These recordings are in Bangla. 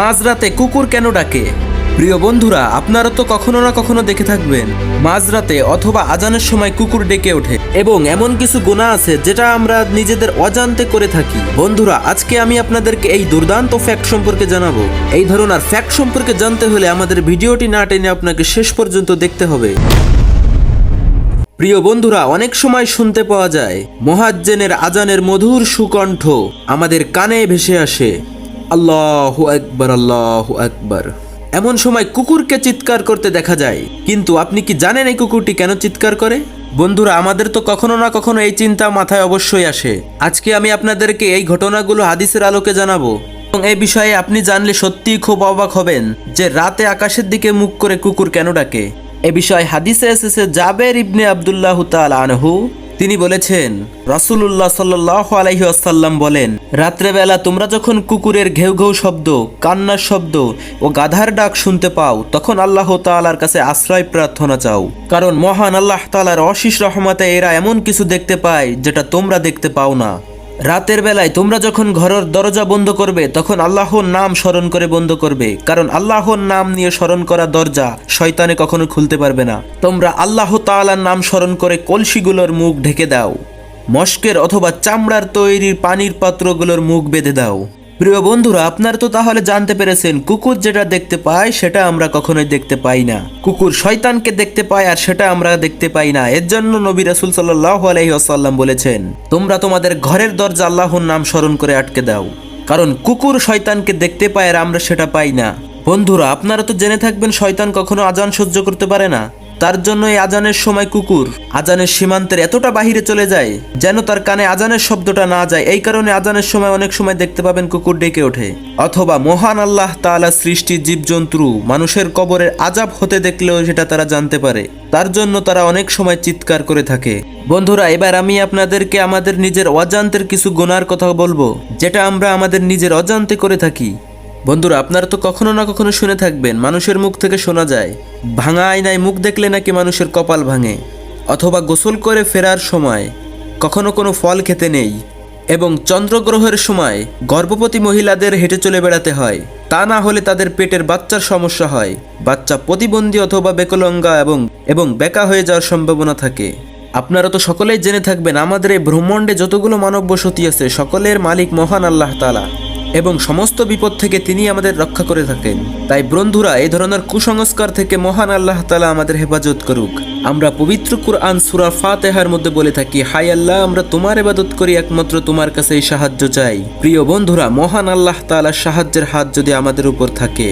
মাঝরাতে কুকুর কেন ডাকে? প্রিয় বন্ধুরা, আপনারা তো কখনো না কখনো দেখে থাকবেন, মাঝরাতে অথবা আজানের সময় কুকুর ডেকে ওঠে এবং এমন কিছু গোনা আছে যেটা আমরা নিজেদের অজান্তে করে থাকি। বন্ধুরা, আজকে আমি আপনাদেরকে এই দুর্দান্ত ফ্যাক্ট সম্পর্কে জানাব। এই ধরনের ফ্যাক্ট সম্পর্কে জানতে হলে আমাদের ভিডিওটি না টেনে আপনাকে শেষ পর্যন্ত দেখতে হবে। প্রিয় বন্ধুরা, অনেক সময় শুনতে পাওয়া যায়, মহাজ্জেনের আজানের মধুর সুকণ্ঠ আমাদের কানে ভেসে আসে। আল্লাহু আকবার আল্লাহু আকবার। এমন সময় কুকুরকে চিৎকার করতে দেখা যায়, কিন্তু আপনি কি জানেন এই কুকুরটি কেন চিৎকার করে? বন্ধুরা, আমাদের তো কখনো না কখনো এই চিন্তা মাথায় অবশ্যই আসে। আজকে আমি আপনাদেরকে এই ঘটনাগুলো হাদিসের আলোকে জানাব। এবং এই বিষয়ে আপনি জানলে সত্যিই খুব অবাক হবেন যে রাতে আকাশের দিকে মুখ করে কুকুর কেন ডাকে। এ বিষয়ে হাদিসে এসেছে জাবের ইবনে আবদুল্লাহ তাল আনহু তিনি বলেছেন, রাসূলুল্লাহ সাল্লাহ আসাল্লাম বলেন, রাত্রেবেলা তোমরা যখন কুকুরের ঘেউ ঘেউ শব্দ, কান্নার শব্দ ও গাধার ডাক শুনতে পাও, তখন আল্লাহ তালার কাছে আশ্রয় প্রার্থনা চাও। কারণ মহান আল্লাহ তালার অশিস রহমতে এরা এমন কিছু দেখতে পায় যেটা তোমরা দেখতে পাও না। রাতের বেলায় তোমরা যখন ঘরের দরজা বন্ধ করবে, তখন আল্লাহর নাম স্মরণ করে বন্ধ করবে। কারণ আল্লাহর নাম নিয়ে স্মরণ করা দরজা শয়তানে কখনো খুলতে পারবে না। তোমরা আল্লাহ তালার নাম স্মরণ করে কলসিগুলোর মুখ ঢেকে দাও। মস্কের অথবা চামড়ার তৈরির পানির পাত্রগুলোর মুখ বেঁধে দাও। প্রিয় বন্ধুরা, আপনারা তো তাহলে জানতে পেরেছেন, কুকুর যেটা দেখতে পায় সেটা আমরা কখনোই দেখতে পাই না। কুকুর শয়তানকে দেখতে পায় আর সেটা আমরা দেখতে পাই না। এর জন্য নবী রাসুল সাল্লাহ আলহি আসাল্লাম বলেছেন, তোমরা তোমাদের ঘরের দরজা আল্লাহর নাম স্মরণ করে আটকে দাও। কারণ কুকুর শয়তানকে দেখতে পায় আর আমরা সেটা পাই না। বন্ধুরা, আপনারা তো জেনে থাকবেন, শয়তান কখনো আজান সহ্য করতে পারে না। তার জন্য এই আজানের সময় কুকুর। আজানের সীমান্তের এতটা বাহিরে চলে যায়, যেন তার কানে আজানের শব্দটা না যায়। এই কারণে আজানের সময় অনেক সময় দেখতে পাবেন কুকুর ডেকে ওঠে। অথবা মহান আল্লাহ তাআলা সৃষ্টি জীবজন্তু, মানুষের কবরের আজাব হতে দেখলেও সেটা তারা জানতে পারে। তার জন্য তারা অনেক সময় চিৎকার করে থাকে। বন্ধুরা, এবার আমি আপনাদেরকে আমাদের নিজের অজান্তের কিছু গোনার কথা বলব, যেটা আমরা আমাদের নিজের অজান্তে করে থাকি। বন্ধুরা, আপনারা তো কখনো না কখনো শুনে থাকবেন, মানুষের মুখ থেকে শোনা যায়, ভাঙা আয়নায় মুখ দেখলে নাকি মানুষের কপাল ভাঙে, অথবা গোসল করে ফেরার সময় কখনো কোনো ফল খেতে নেই, এবং চন্দ্রগ্রহের সময় গর্ভবতী মহিলাদের হেঁটে চলে বেড়াতে হয়, তা না হলে তাদের পেটের বাচ্চার সমস্যা হয়, বাচ্চা প্রতিবন্ধী অথবা বেকলঙ্গা এবং এবং বেকা হয়ে যাওয়ার সম্ভাবনা থাকে। আপনারা তো সকলেই জেনে থাকবেন, আমাদের এই ব্রহ্মাণ্ডে যতগুলো মানব বসতি আছে, সকলের মালিক মহান আল্লাহ তালা এবং সমস্ত বিপদ থেকে তিনি আমাদের রক্ষা করে থাকেন। তাই বন্ধুরা এই ধরনের কুসংস্কার থেকে মহান আল্লাহ তালা আমাদের হেফাজত করুক। আমরা পবিত্র কুরআন সুরা ফাতেহার মধ্যে বলে থাকি হাই আল্লাহ, আমরা তোমার এবাদত করি একমাত্র তোমার কাছেই সাহায্য চাই। প্রিয় বন্ধুরা, মহান আল্লাহ তালার সাহায্যের হাত যদি আমাদের উপর থাকে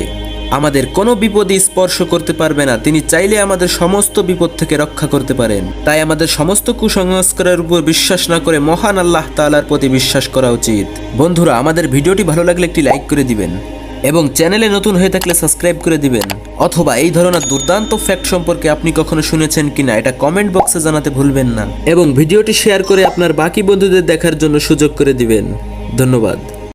আমাদের কোনো বিপদে স্পর্শ করতে পারবে না। তিনি চাইলে আমাদের সমস্ত বিপদ থেকে রক্ষা করতে পারেন। তাই আমাদের সমস্ত কুসংস্কারের উপর বিশ্বাস না করে মহান আল্লাহ তাআলার প্রতি বিশ্বাস করা উচিত। বন্ধুরা, আমাদের ভিডিওটি ভালো লাগলে একটি লাইক করে দিবেন এবং চ্যানেলে নতুন হয়ে থাকলে সাবস্ক্রাইব করে দিবেন। অথবা এই ধরনের দুর্দান্ত ফ্যাক্ট সম্পর্কে আপনি কখনো শুনেছেন কিনা, এটা কমেন্ট বক্সে জানাতে ভুলবেন না। এবং ভিডিওটি শেয়ার করে আপনার বাকি বন্ধুদের দেখার জন্য সুযোগ করে দিবেন। ধন্যবাদ।